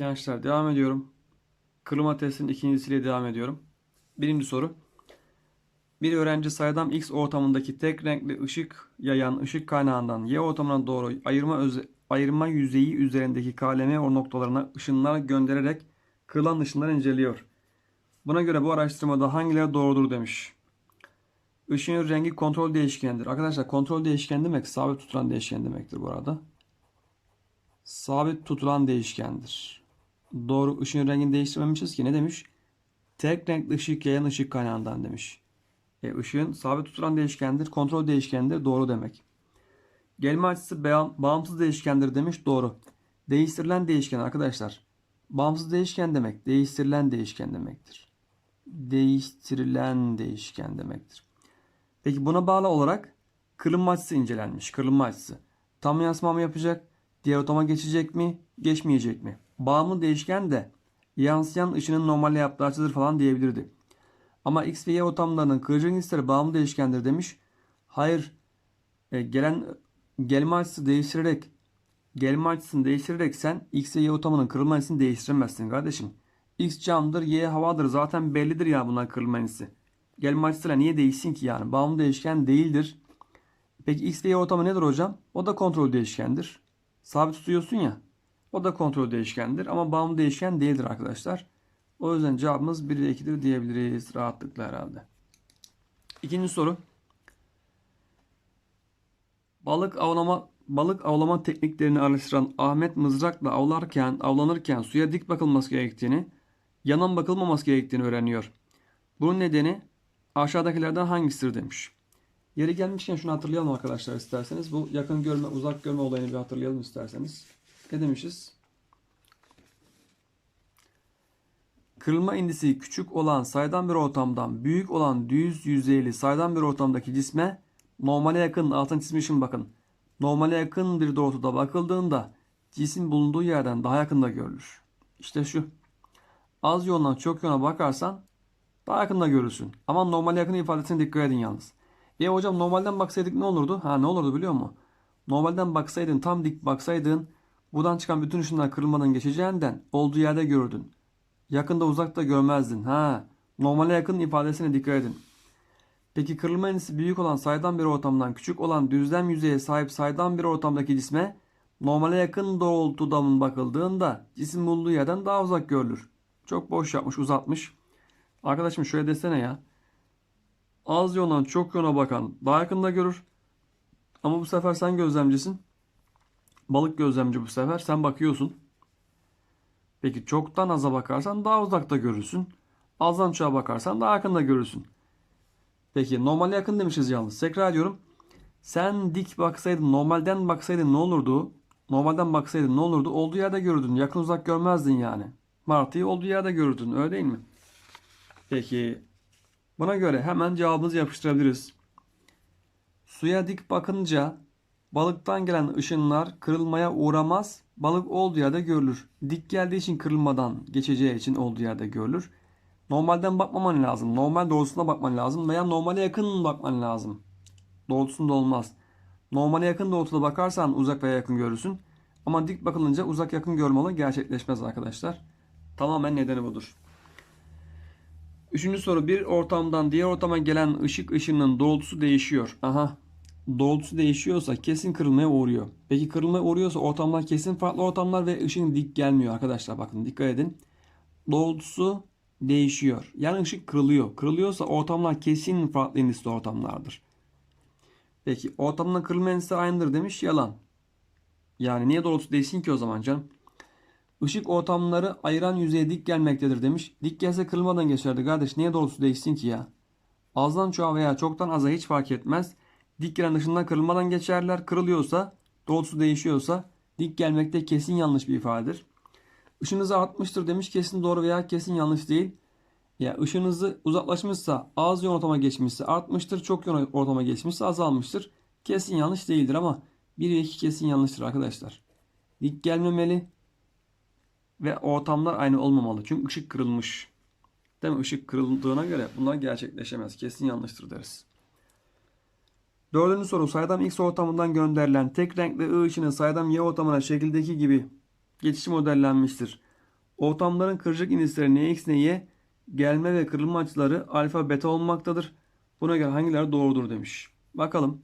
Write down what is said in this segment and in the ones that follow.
Gençler devam ediyorum. Kırılma testinin ikincisiyle devam ediyorum. Birinci soru. Bir öğrenci saydam X ortamındaki tek renkli ışık yayan ışık kaynağından Y ortamına doğru ayırma öze- ayırma yüzeyi üzerindeki KLM noktalarına ışınlar göndererek kırılan ışınları inceliyor. Buna göre bu araştırmada hangileri doğrudur demiş. Işığın rengi kontrol değişkenidir. Arkadaşlar kontrol değişken demek sabit tutulan değişken demektir bu arada. Sabit tutulan değişkendir. Doğru ışığın rengini değiştirmemişiz ki ne demiş? Tek renkli ışık yayan ışık kaynağından demiş. E, ışığın sabit tutulan değişkendir, kontrol değişkendir doğru demek. Gelme açısı bağımsız değişkendir demiş doğru. Değiştirilen değişken arkadaşlar. Bağımsız değişken demek değiştirilen değişken demektir. Değiştirilen değişken demektir. Peki buna bağlı olarak kırılma açısı incelenmiş. Kırılma açısı. Tam yansıma mı yapacak? Diğer otoma geçecek mi? Geçmeyecek mi? Bağımlı değişken de yansıyan ışının normalde yaptığı açıdır falan diyebilirdi. Ama X ve Y otamlarının kırıcı cinsleri bağımlı değişkendir demiş. Hayır. E, gelen gelme açısı değiştirerek gelme açısını değiştirerek sen X ve Y otamının kırılma açısını değiştiremezsin kardeşim. X camdır, Y havadır. Zaten bellidir ya bunlar kırılma açısı. Gelme açısıyla niye değişsin ki yani? Bağımlı değişken değildir. Peki X ve Y ortamı nedir hocam? O da kontrol değişkendir. Sabit tutuyorsun ya. O da kontrol değişkendir ama bağımlı değişken değildir arkadaşlar. O yüzden cevabımız 1 ile 2'dir diyebiliriz rahatlıkla herhalde. İkinci soru. Balık avlama balık avlama tekniklerini araştıran Ahmet mızrakla avlarken avlanırken suya dik bakılması gerektiğini, yanan bakılmaması gerektiğini öğreniyor. Bunun nedeni aşağıdakilerden hangisidir demiş. Yeri gelmişken şunu hatırlayalım arkadaşlar isterseniz. Bu yakın görme, uzak görme olayını bir hatırlayalım isterseniz. Ne demişiz? Kırılma indisi küçük olan saydam bir ortamdan büyük olan düz yüzeyli saydam bir ortamdaki cisme normale yakın altın çizmişim bakın. Normale yakın bir doğrultuda bakıldığında cisim bulunduğu yerden daha yakında görülür. İşte şu. Az yoğundan çok yoğuna bakarsan daha yakında görürsün. Ama normale yakın ifadesine dikkat edin yalnız. E hocam normalden baksaydık ne olurdu? Ha ne olurdu biliyor musun? Normalden baksaydın tam dik baksaydın buradan çıkan bütün ışınlar kırılmadan geçeceğinden olduğu yerde görürdün. Yakında uzakta görmezdin. Ha normale yakın ifadesine dikkat edin. Peki kırılma endisi büyük olan saydam bir ortamdan küçük olan düzlem yüzeye sahip saydam bir ortamdaki cisme normale yakın doğrultuda bakıldığında cisim bulunduğu yerden daha uzak görülür. Çok boş yapmış uzatmış. Arkadaşım şöyle desene ya. Az yoğundan çok yoğuna bakan daha yakında görür. Ama bu sefer sen gözlemcisin. Balık gözlemci bu sefer. Sen bakıyorsun. Peki çoktan aza bakarsan daha uzakta görürsün. Azdan çoğa bakarsan daha yakında görürsün. Peki normale yakın demişiz yalnız. Tekrar ediyorum. Sen dik baksaydın, normalden baksaydın ne olurdu? Normalden baksaydın ne olurdu? Olduğu yerde görürdün. Yakın uzak görmezdin yani. Martıyı olduğu yerde görürdün. Öyle değil mi? Peki buna göre hemen cevabımızı yapıştırabiliriz. Suya dik bakınca balıktan gelen ışınlar kırılmaya uğramaz. Balık olduğu yerde görülür. Dik geldiği için kırılmadan geçeceği için olduğu yerde görülür. Normalden bakmaman lazım. Normal doğrultusuna bakman lazım veya normale yakın bakman lazım. Doğrultusunda olmaz. Normale yakın doğrultuda bakarsan uzak veya yakın görürsün. Ama dik bakılınca uzak yakın görme gerçekleşmez arkadaşlar. Tamamen nedeni budur. Üçüncü soru. Bir ortamdan diğer ortama gelen ışık ışınının doğrultusu değişiyor. Aha. Doğrultusu değişiyorsa kesin kırılmaya uğruyor. Peki kırılmaya uğruyorsa ortamlar kesin farklı ortamlar ve ışın dik gelmiyor arkadaşlar. Bakın dikkat edin. Doğrultusu değişiyor. Yani ışık kırılıyor. Kırılıyorsa ortamlar kesin farklı indisli ortamlardır. Peki ortamda kırılma indisi aynıdır demiş. Yalan. Yani niye doğrultusu değişsin ki o zaman canım? Işık ortamları ayıran yüzeye dik gelmektedir demiş. Dik gelse kırılmadan geçerdi kardeş. Niye doğrultusu değişsin ki ya? Azdan çoğa veya çoktan aza hiç fark etmez. Dik gelen ışından kırılmadan geçerler. Kırılıyorsa, doğrultusu değişiyorsa dik gelmekte kesin yanlış bir ifadedir. Işın hızı artmıştır demiş. Kesin doğru veya kesin yanlış değil. Ya ışın hızı uzaklaşmışsa, az yoğun ortama geçmişse artmıştır. Çok yoğun ortama geçmişse azalmıştır. Kesin yanlış değildir ama 1 ve 2 kesin yanlıştır arkadaşlar. Dik gelmemeli ve ortamlar aynı olmamalı. Çünkü ışık kırılmış. Değil mi? Işık kırıldığına göre bunlar gerçekleşemez. Kesin yanlıştır deriz. Dördüncü soru saydam X ortamından gönderilen tek renkli I ışını saydam Y ortamına şekildeki gibi geçiş modellenmiştir. Ortamların kırıcılık indisleri Nx, Ny, gelme ve kırılma açıları alfa, beta olmaktadır. Buna göre hangileri doğrudur demiş. Bakalım.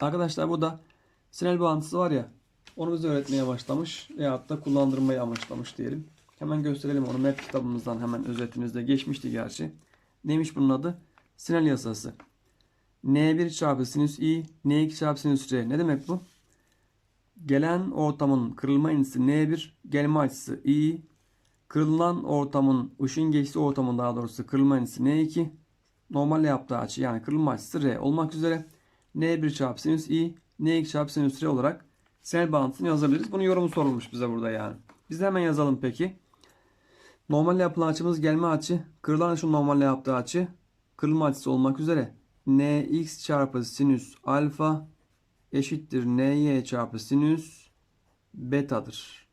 Arkadaşlar burada sinel bağıntısı var ya onu bize öğretmeye başlamış veyahut da kullandırmayı amaçlamış diyelim. Hemen gösterelim onu. Map kitabımızdan hemen özetimizde geçmişti gerçi. Neymiş bunun adı? Sinel yasası. N1 çarpı sinüs i, N2 çarpı sinüs r. Ne demek bu? Gelen ortamın kırılma indisi N1, gelme açısı i, kırılan ortamın, ışın geçtiği ortamın daha doğrusu kırılma indisi N2, normalle yaptığı açı yani kırılma açısı r olmak üzere N1 çarpı sinüs i, N2 çarpı sinüs r olarak sinel bağıntısını yazabiliriz. Bunun yorumu sorulmuş bize burada yani. Biz de hemen yazalım peki. Normalle yapılan açımız gelme açı, kırılan ışın normalle yaptığı açı, kırılma açısı olmak üzere nx çarpı sinüs alfa eşittir ny çarpı sinüs betadır.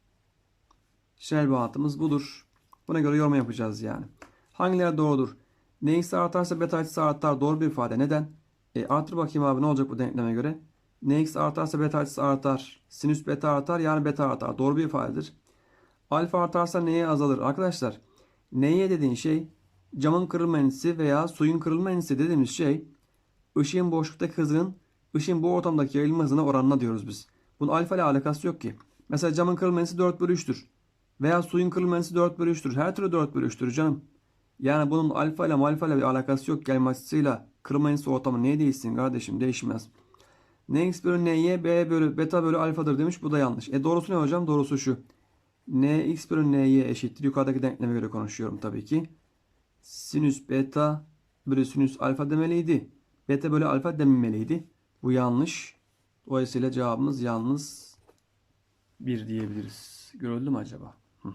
Şenel bağıntımız budur. Buna göre yorum yapacağız yani. Hangileri doğrudur? Nx artarsa beta açısı artar. Doğru bir ifade. Neden? E, artır bakayım abi ne olacak bu denkleme göre? Nx artarsa beta açısı artar. Sinüs beta artar yani beta artar. Doğru bir ifadedir. Alfa artarsa neye azalır? Arkadaşlar neye dediğin şey camın kırılma indisi veya suyun kırılma indisi dediğimiz şey ışığın boşluktaki hızının ışığın bu ortamdaki yayılma hızına oranına diyoruz biz. Bunun alfa ile alakası yok ki. Mesela camın kırılma indisi 4 bölü 3'tür. Veya suyun kırılma indisi 4 bölü 3'tür. Her türlü 4 bölü 3'tür canım. Yani bunun alfa ile malfa ile bir alakası yok. Gelme açısıyla kırılma indisi ortamı neye değişsin kardeşim? Değişmez. Nx bölü ny b bölü beta bölü alfadır demiş. Bu da yanlış. E doğrusu ne hocam? Doğrusu şu. nx bölü ny eşittir. Yukarıdaki denkleme göre konuşuyorum tabii ki. Sinüs beta bölü sinüs alfa demeliydi. Beta bölü alfa dememeliydi. Bu yanlış. Dolayısıyla cevabımız yalnız 1 diyebiliriz. Görüldü mü acaba? Hı.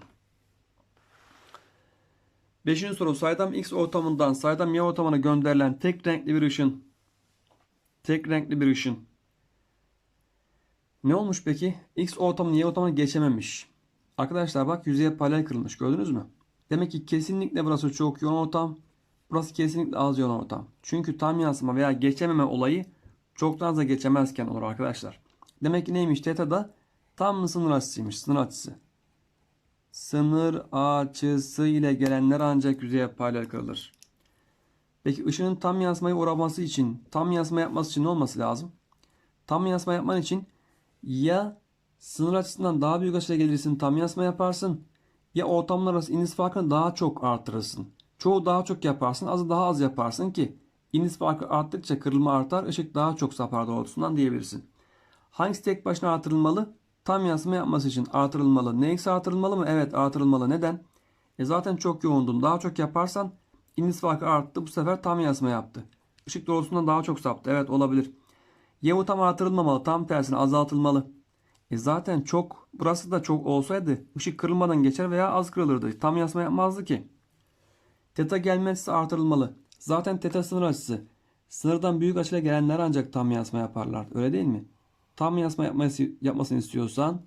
Beşinci soru. Saydam X ortamından saydam Y ortamına gönderilen tek renkli bir ışın. Tek renkli bir ışın. Ne olmuş peki? X ortamını Y ortamına geçememiş. Arkadaşlar bak yüzeye paralel kırılmış. Gördünüz mü? Demek ki kesinlikle burası çok yoğun ortam. Burası kesinlikle az yoğun ortam. Çünkü tam yansıma veya geçememe olayı çoktan az da geçemezken olur arkadaşlar. Demek ki neymiş? Theta da tam sınır açısıymış. Sınır açısı. Sınır açısı ile gelenler ancak yüzeye paralel kırılır. Peki ışının tam yansımayı uğraması için, tam yansıma yapması için ne olması lazım? Tam yansıma yapman için ya sınır açısından daha büyük açıyla gelirsin tam yansıma yaparsın ya ortamlar arası iniz farkını daha çok artırırsın. Çoğu daha çok yaparsın, azı daha az yaparsın ki iniz farkı arttıkça kırılma artar, ışık daha çok sapar doğrultusundan diyebilirsin. Hangisi tek başına artırılmalı? Tam yansıma yapması için artırılmalı. Nx artırılmalı mı? Evet artırılmalı. Neden? E zaten çok yoğundun. Daha çok yaparsan iniz farkı arttı. Bu sefer tam yansıma yaptı. Işık doğrultusundan daha çok saptı. Evet olabilir. Y tam artırılmamalı. Tam tersine azaltılmalı. E zaten çok burası da çok olsaydı ışık kırılmadan geçer veya az kırılırdı. Tam yansıma yapmazdı ki. Teta gelme açısı artırılmalı. Zaten teta sınır açısı. Sınırdan büyük açıyla gelenler ancak tam yansıma yaparlar. Öyle değil mi? Tam yansıma yapması, yapmasını istiyorsan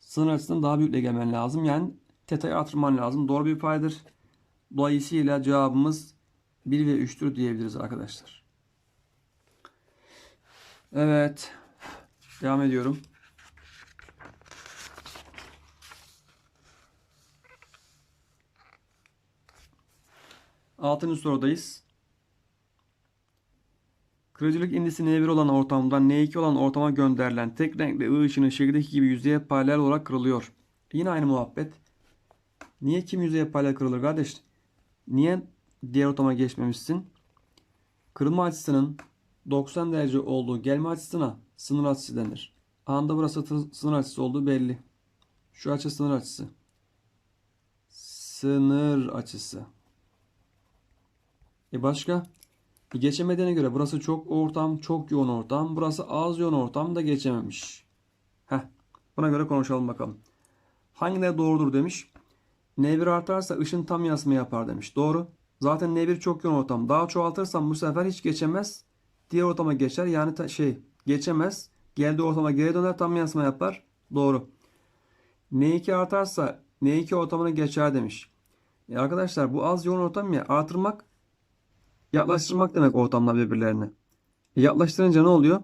sınır açısından daha büyükle gelmen lazım. Yani teta'yı artırman lazım. Doğru bir paydır. Dolayısıyla cevabımız 1 ve 3'tür diyebiliriz arkadaşlar. Evet. Devam ediyorum. Altıncı sorudayız. Kırıcılık indisi N1 olan ortamdan N2 olan ortama gönderilen tek renkli ı ışını şekildeki gibi yüzeye paralel olarak kırılıyor. Yine aynı muhabbet. Niye kim yüzeye paralel kırılır kardeş? Niye diğer ortama geçmemişsin? Kırılma açısının 90 derece olduğu gelme açısına sınır açısı denir. Anda burası sınır açısı olduğu belli. Şu açı sınır açısı. Sınır açısı. E başka? E geçemediğine göre burası çok ortam, çok yoğun ortam. Burası az yoğun ortam da geçememiş. Heh. Buna göre konuşalım bakalım. Hangileri doğrudur demiş. N1 artarsa ışın tam yansıma yapar demiş. Doğru. Zaten N1 çok yoğun ortam. Daha çoğaltırsam bu sefer hiç geçemez. Diğer ortama geçer. Yani şey geçemez. Geldiği ortama geri döner tam yansıma yapar. Doğru. N2 artarsa N2 ortamına geçer demiş. E arkadaşlar bu az yoğun ortam ya artırmak Yaklaştırmak demek ortamlar birbirlerine. E yaklaştırınca ne oluyor?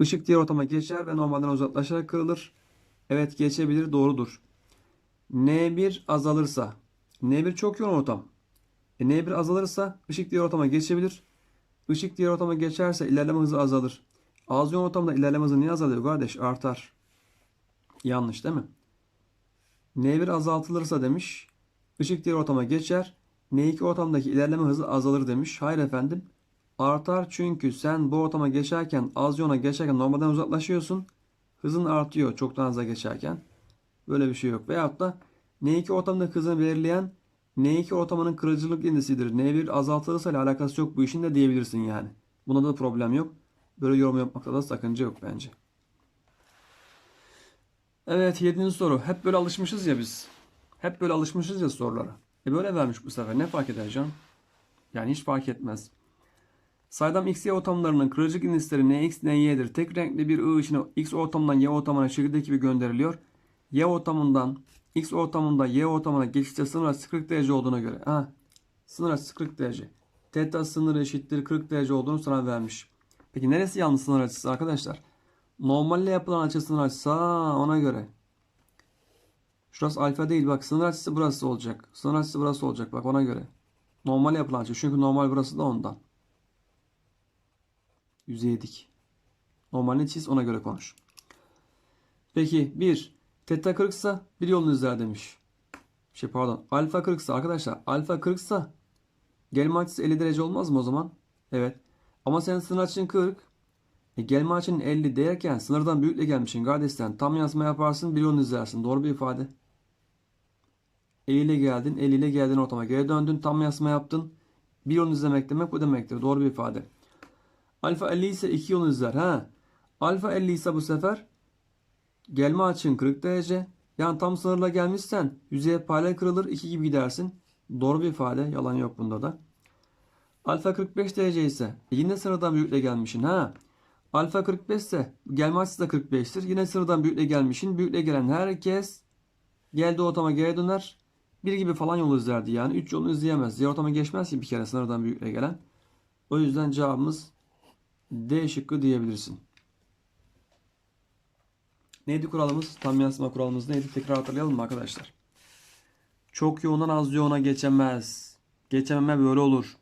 Işık diğer ortama geçer ve normalden uzaklaşarak kırılır. Evet geçebilir doğrudur. N1 azalırsa N1 çok yoğun ortam. E, N1 azalırsa ışık diğer ortama geçebilir. Işık diğer ortama geçerse ilerleme hızı azalır. Az yoğun ortamda ilerleme hızı niye azalıyor kardeş? Artar. Yanlış değil mi? N1 azaltılırsa demiş. Işık diğer ortama geçer. N2 ortamdaki ilerleme hızı azalır demiş. Hayır efendim. Artar çünkü sen bu ortama geçerken az yoğuna geçerken normalden uzaklaşıyorsun. Hızın artıyor çoktan hızla geçerken. Böyle bir şey yok. Veyahut da N2 ortamındaki hızını belirleyen N2 ortamının kırıcılık indisidir. N1 azaltılırsa ile alakası yok bu işin de diyebilirsin yani. Buna da problem yok. Böyle yorum yapmakta da sakınca yok bence. Evet 7. soru. Hep böyle alışmışız ya biz. Hep böyle alışmışız ya sorulara. E böyle vermiş bu sefer. Ne fark eder canım? Yani hiç fark etmez. Saydam X, Y ortamlarının kırıcılık indisleri NX, NY'dir. Tek renkli bir I ışını X ortamından Y ortamına şekildeki gibi gönderiliyor. Y ortamından X ortamında Y ortamına geçişte sınır açısı 40 derece olduğuna göre. Ha, sınır açısı 40 derece. Teta sınır eşittir 40 derece olduğunu sana vermiş. Peki neresi yanlış sınır açısı arkadaşlar? Normalle yapılan açı sınır açısı ha, ona göre. Şurası alfa değil bak sınır açısı burası olacak. Sınır açısı burası olacak bak ona göre. Normal yapılan açı çünkü normal burası da ondan. Yüzeye dik. Normalini çiz ona göre konuş. Peki 1. Teta 40 ise bir yolunu izler demiş. Şey pardon. Alfa 40 ise arkadaşlar alfa 40 ise gelme açısı 50 derece olmaz mı o zaman? Evet. Ama senin sınır açın 40. E, gelme açın 50 derken sınırdan büyükle gelmişsin kardeşten. Tam yansıma yaparsın bir yolunu izlersin. Doğru bir ifade. 50 ile geldin. 50 ile geldin ortama. Geri döndün. Tam yansıma yaptın. Bir yolunu izlemek demek bu demektir. Doğru bir ifade. Alfa 50 ise 2 yolunu izler. Ha. Alfa 50 ise bu sefer gelme açın 40 derece. Yani tam sınırla gelmişsen yüzeye paralel kırılır 2 gibi gidersin. Doğru bir ifade. Yalan yok bunda da. Alfa 45 derece ise yine sınırdan büyükle gelmişsin. Ha. Alfa 45 ise gelme açısı da 45'tir. Yine sınırdan büyükle gelmişsin. Büyükle gelen herkes geldi ortama geri döner. Bir gibi falan yol izlerdi yani. 3 yolu izleyemez. Diğer ortama geçmez ki bir kere sınırdan büyükle gelen. O yüzden cevabımız D şıkkı diyebilirsin. Neydi kuralımız? Tam yansıma kuralımız neydi? Tekrar hatırlayalım mı arkadaşlar? Çok yoğundan az yoğuna geçemez. Geçememe böyle olur.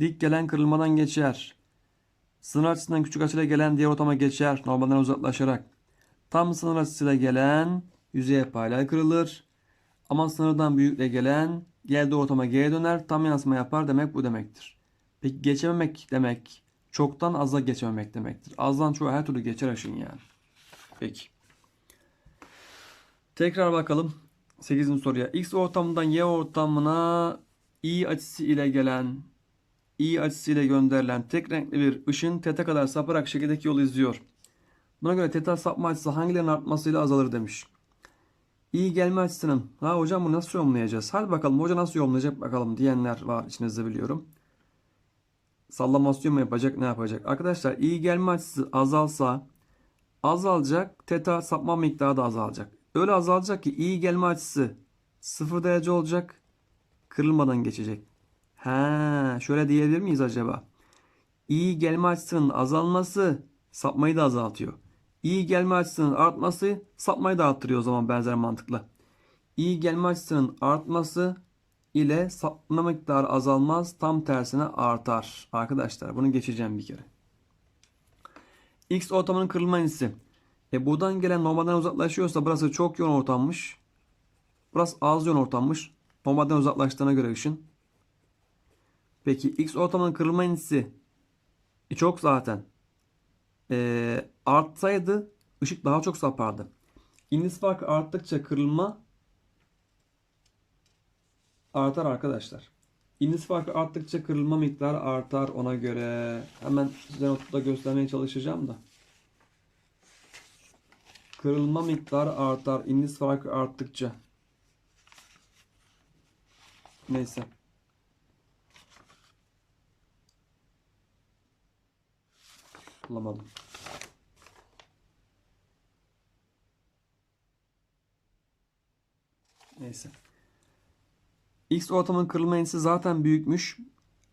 Dik gelen kırılmadan geçer. Sınır açısından küçük açıyla gelen diğer ortama geçer. Normalden uzaklaşarak. Tam sınır açısıyla gelen yüzeye paralel kırılır. Ama sınırdan büyükle gelen geldiği ortama geri döner. Tam yansıma yapar demek bu demektir. Peki geçememek demek çoktan aza geçememek demektir. Azdan çoğa her türlü geçer aşın yani. Peki. Tekrar bakalım 8. soruya. X ortamından Y ortamına I açısı ile gelen I açısı ile gönderilen tek renkli bir ışın teta kadar saparak şekildeki yolu izliyor. Buna göre teta sapma açısı hangilerinin artmasıyla azalır demiş. İyi gelme açısının. Ha hocam bunu nasıl yorumlayacağız? Hadi bakalım hoca nasıl yorumlayacak bakalım diyenler var içinizde biliyorum. Sallamasyon mu yapacak ne yapacak? Arkadaşlar iyi gelme açısı azalsa azalacak. Teta sapma miktarı da azalacak. Öyle azalacak ki iyi gelme açısı 0 derece olacak. Kırılmadan geçecek. Ha, şöyle diyebilir miyiz acaba? İyi gelme açısının azalması sapmayı da azaltıyor. İyi gelme açısının artması sapmayı da arttırıyor o zaman benzer mantıkla. İyi gelme açısının artması ile sapma miktarı azalmaz tam tersine artar. Arkadaşlar bunu geçeceğim bir kere. X ortamının kırılma indisi. E buradan gelen normalden uzaklaşıyorsa burası çok yoğun ortammış. Burası az yoğun ortammış. Normalden uzaklaştığına göre ışın. Peki X ortamının kırılma indisi e, çok zaten. E, artsaydı ışık daha çok sapardı. İndis farkı arttıkça kırılma artar arkadaşlar. İndis farkı arttıkça kırılma miktarı artar ona göre. Hemen size notta göstermeye çalışacağım da. Kırılma miktarı artar. İndis farkı arttıkça. Neyse. Bulamadım. Neyse. X ortamın kırılma indisi zaten büyükmüş.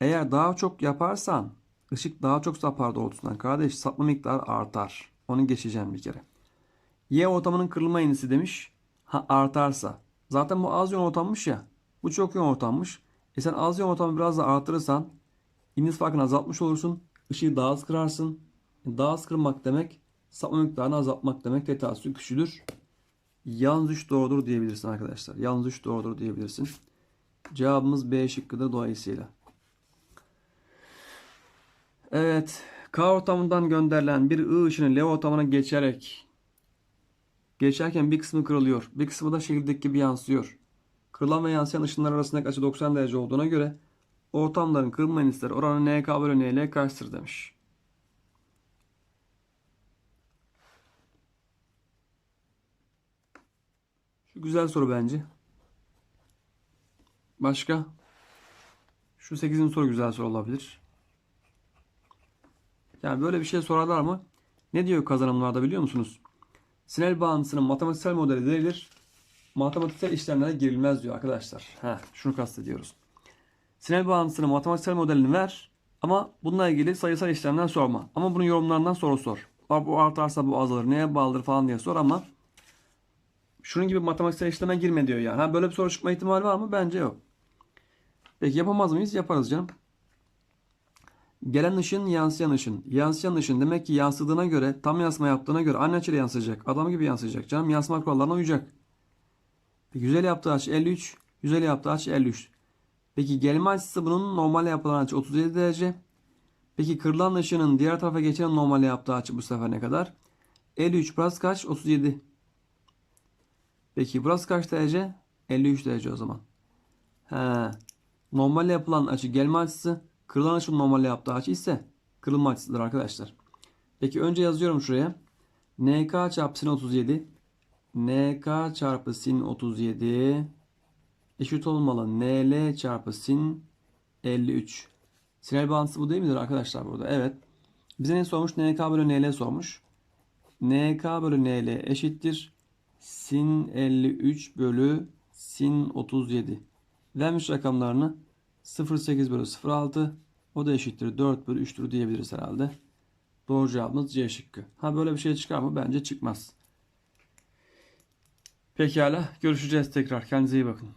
Eğer daha çok yaparsan ışık daha çok sapar doğrultusundan. Kardeş sapma miktarı artar. Onu geçeceğim bir kere. Y ortamının kırılma indisi demiş. Ha artarsa. Zaten bu az yoğun ortammış ya. Bu çok yoğun ortammış. E sen az yoğun ortamı biraz da arttırırsan iniş farkını azaltmış olursun. Işığı daha az kırarsın. Daha az kırmak demek sapma miktarını azaltmak demek. Tetasü küçülür. Yalnız 3 doğrudur diyebilirsin arkadaşlar. Yalnız 3 doğrudur diyebilirsin. Cevabımız B şıkkıdır dolayısıyla. Evet. K ortamından gönderilen bir I ışını L ortamına geçerek geçerken bir kısmı kırılıyor. Bir kısmı da şekildeki gibi yansıyor. Kırılan ve yansıyan ışınlar arasındaki açı 90 derece olduğuna göre ortamların kırılma indisleri oranı NK bölü NL kaçtır demiş. Şu güzel soru bence. Başka? Şu 8. soru güzel soru olabilir. Yani böyle bir şey sorarlar mı? Ne diyor kazanımlarda biliyor musunuz? Sinel bağıntısının matematiksel modeli verilir. Matematiksel işlemlere girilmez diyor arkadaşlar. Heh, şunu kastediyoruz. Sinel bağıntısının matematiksel modelini ver ama bununla ilgili sayısal işlemden sorma. Ama bunun yorumlarından soru sor. Bu artarsa bu azalır, neye bağlıdır falan diye sor ama şunun gibi matematiksel işleme girme diyor yani. Ha, böyle bir soru çıkma ihtimali var mı? Bence yok. Peki yapamaz mıyız? Yaparız canım. Gelen ışın yansıyan ışın. Yansıyan ışın demek ki yansıdığına göre tam yansıma yaptığına göre aynı açıyla yansıyacak. Adam gibi yansıyacak canım. Yansıma kurallarına uyacak. Peki yüzeyli yaptığı açı 53. Yüzeyli yaptığı açı 53. Peki gelme açısı bunun normalde yapılan açı 37 derece. Peki kırılan ışının diğer tarafa geçen normalde yaptığı açı bu sefer ne kadar? 53 burası kaç? 37. Peki burası kaç derece? 53 derece o zaman. He. Normalde yapılan açı gelme açısı. Kırılan açının normalde yaptığı açı ise kırılma açısıdır arkadaşlar. Peki önce yazıyorum şuraya. NK çarpı sin 37. NK çarpı sin 37 eşit olmalı. NL çarpı sin 53. Sinel bağıntısı bu değil midir arkadaşlar burada? Evet. Bize ne sormuş? NK bölü NL sormuş. NK bölü NL eşittir. Sin 53 bölü sin 37. Vermiş rakamlarını 0,8 bölü 0,6 o da eşittir 4 bölü 3'tür diyebiliriz herhalde. Doğru cevabımız C şıkkı. Ha böyle bir şey çıkar mı? Bence çıkmaz. Pekala görüşeceğiz tekrar. Kendinize iyi bakın.